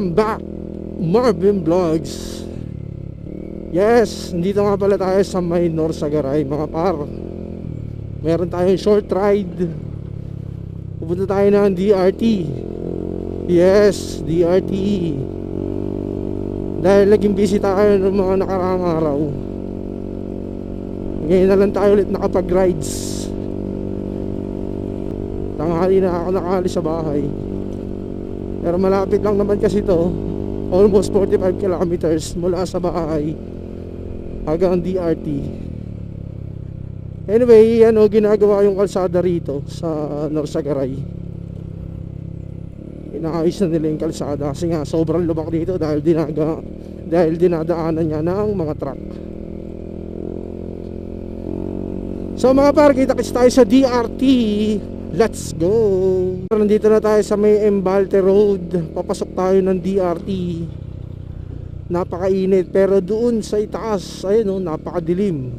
back Marvin Vlogs. Yes, nandito nga pala tayo sa may Norsagaray mga par. Meron tayong short ride. Pupunta tayo ng DRT Yes, DRT Dahil naging busy tayo ng mga nakaraang araw. Ngayon na lang tayo ulit nakapag-rides. Tanghali na ako nakaalis sa bahay pero malapit lang naman kasi to. Almost 45 kilometers mula sa bahay Hanggang DRT Anyway, ano, ginagawa yung kalsada rito sa Norsagaray Inaayos na nila yung kalsada Kasi nga, sobrang lubak dito dahil, dinaga, dahil dinadaanan niya ng mga truck. So mga par, kita-kits tayo sa DRT Let's go! Nandito na tayo sa may Embalte Road. Papasok tayo ng DRT. Napakainit pero doon sa itaas, ayun oh, napakadilim.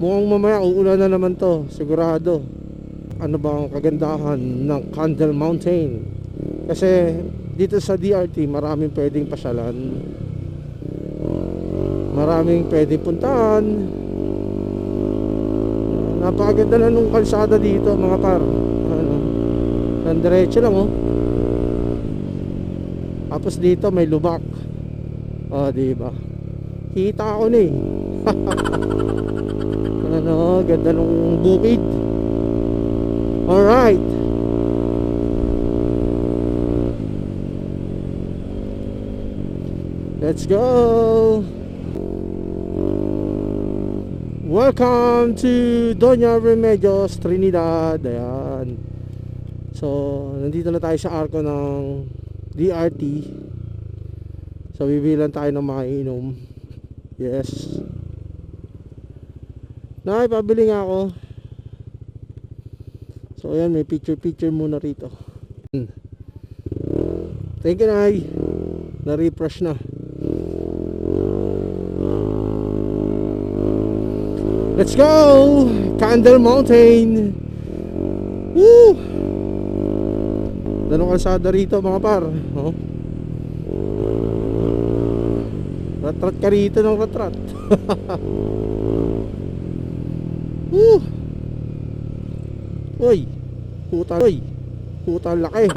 Mukhang mamaya uulan na naman to, sigurado. Ano ba ang kagandahan ng Candle Mountain? Kasi dito sa DRT, maraming pwedeng pasyalan. Maraming pwedeng puntahan. Napakaganda na nung kalsada dito mga par. Ano? Nang diretso lang oh. Tapos dito may lubak. Oh, di ba? Kita ako na eh. ano, ganda nung bukid. Alright. Let's go. Welcome to Doña Remedios, Trinidad. Ayan. So, nandito na tayo sa arko ng DRT. So, bibilan tayo ng mga inom. Yes. Nay, pabili nga ako. So, ayan, may picture-picture muna rito. Thank you, Nay. Na-refresh na. Let's go! Candle Mountain! Woo! Danong kalsada rito mga par. Oh. Ratrat ka rito ng ratrat. Woo! Uy! Puta, uy! Puta laki.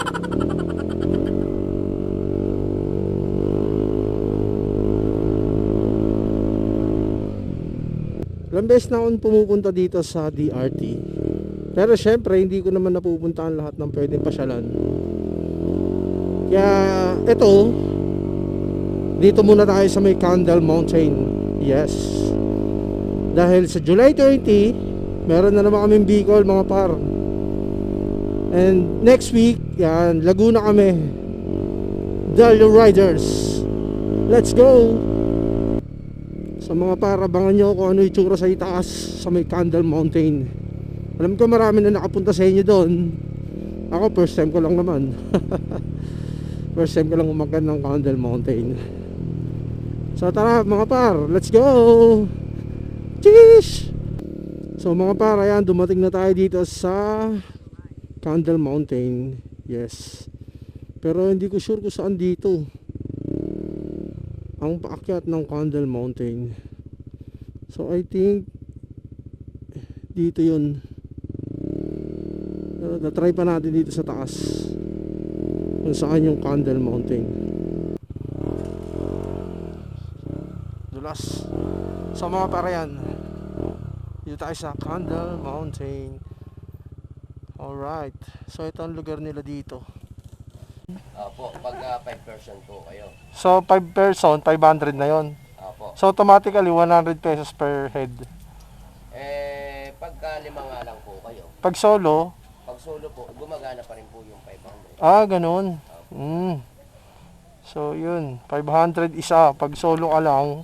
Ilang beses na akong pumupunta dito sa DRT. Pero syempre, hindi ko naman napupuntahan lahat ng pwedeng pasyalan. Kaya, ito, dito muna tayo sa may Candle Mountain. Yes. Dahil sa July 30, meron na naman kaming Bicol, mga par. And next week, yan, Laguna kami. Dalio Riders. Let's go! Sa mga para, abangan nyo kung ano itsura sa itaas sa may Candle Mountain. Alam ko marami na nakapunta sa inyo doon. Ako first time ko lang naman. first time ko lang umakyat ng Candle Mountain. So tara mga par, let's go! Cheers! So mga par, ayan, dumating na tayo dito sa Candle Mountain. Yes. Pero hindi ko sure kung saan dito ang paakyat ng Candle Mountain. So I think dito yun. Uh, na-try pa natin dito sa taas. Kung saan yung Candle Mountain. Dulas. So mga parayan. Dito tayo sa Candle Mountain. Alright. So ito ang lugar nila dito. Opo, pag 5 person po kayo. So 5 person, 500 na yon. Opo. So automatically 100 pesos per head. Eh, pagka lima nga lang po kayo. Pag solo, Pag solo po, gumagana pa rin po yung 500. ah ganun. Mm. So yun, 500 isa. Pag solo ka lang,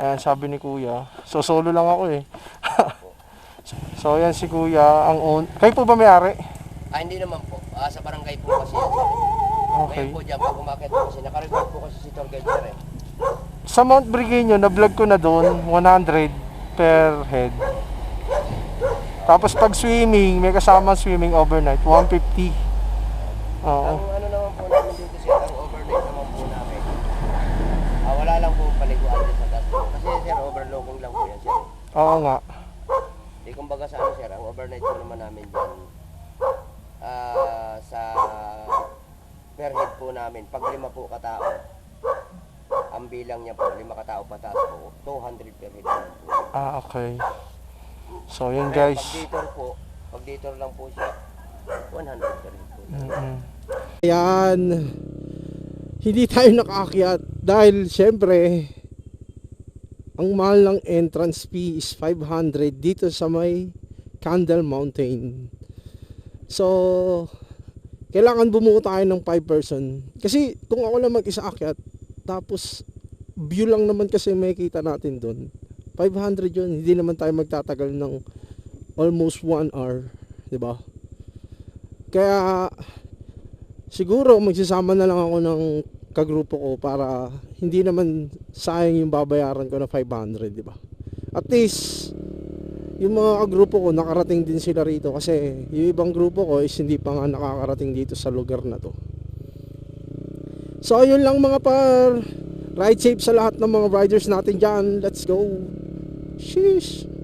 ayan sabi ni kuya. So solo lang ako eh. so yan si kuya, ang own. Kayo po ba may-ari? Ah, hindi naman po. Ah, sa barangay po kasi yan. Okay. Ngayon po dyan, pag umakit po kasi, nakarecord po kasi si Tour Guide sir eh. Sa Mount Brigino, na-vlog ko na doon, 100 per head. Tapos pag swimming, may kasama swimming overnight, 150. Oo. Ang ano naman po namin dito sir, ang overnight naman po namin. Ah, wala lang po paliguan din sa gas. Kasi sir, overlooking lang po yan sir. Oo nga. Di kumbaga sa ano sir, ang overnight po naman namin dyan, ah, sa per head po namin, pag lima po katao, ang bilang niya po, lima katao pataas po, 200 per head po. Ah, okay. So, yun Kaya guys. Pag detour po, pag detour lang po siya, 100 per head po. Ayan. Hindi tayo nakaakyat dahil syempre ang mahal ng entrance fee is 500 dito sa may Candle Mountain. So, kailangan bumuo tayo ng 5 person. Kasi kung ako lang mag-isa akyat, tapos view lang naman kasi may kita natin doon. 500 yun. Hindi naman tayo magtatagal ng almost 1 hour. 'di ba? Kaya siguro magsasama na lang ako ng kagrupo ko para hindi naman sayang yung babayaran ko na 500, di ba? At least yung mga kagrupo ko nakarating din sila rito kasi yung ibang grupo ko is hindi pa nga nakakarating dito sa lugar na to. So ayun lang mga par. Ride safe sa lahat ng mga riders natin dyan. Let's go. Sheesh.